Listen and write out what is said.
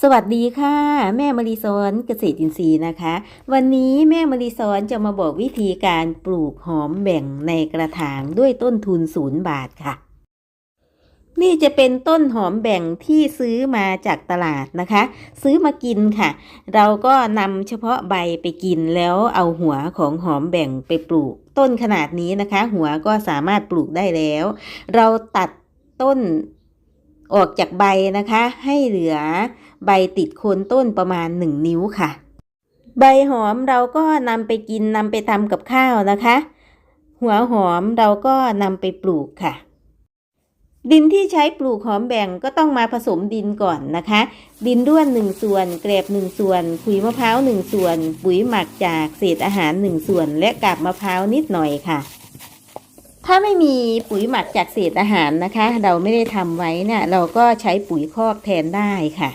สวัสดีค่ะ แม่มารีสอนเกษตรอินทรีย์นะคะ วันนี้แม่มารีสอนจะมาบอกวิธีการปลูกหอมแบ่งในกระถางด้วยต้นทุนศูนย์บาทค่ะ นี่จะเป็นต้นหอมแบ่งที่ซื้อมาจากตลาดนะคะ ซื้อมากินค่ะ เราก็นำเฉพาะใบไปกินแล้วเอาหัวของหอมแบ่งไปปลูก ต้นขนาดนี้นะคะ หัวก็สามารถปลูกได้แล้ว เราตัดต้น ออกจากใบนะคะ ให้เหลือใบติดโคนต้นประมาณ 1 นิ้วค่ะ ใบหอมเราก็นำไปกินนำไปทำกับข้าวนะคะ หัวหอมเราก็นำไปปลูกค่ะดินที่ใช้ปลูกหอมแบ่งก็ต้องมาผสมดินก่อนนะคะ ดินด้วน1ส่วนแกลบ1ส่วนขุยมะพร้าว1ส่วน ปุ๋ยหมักจากเศษอาหาร1ส่วน และกาบมะพร้าวนิดหน่อยค่ะ ถ้าไม่มีปุ๋ยหมักจากเศษอาหารนะคะ เราไม่ได้ทำไว้เนี่ยเราก็ใช้ปุ๋ยคอกแทนได้ค่ะ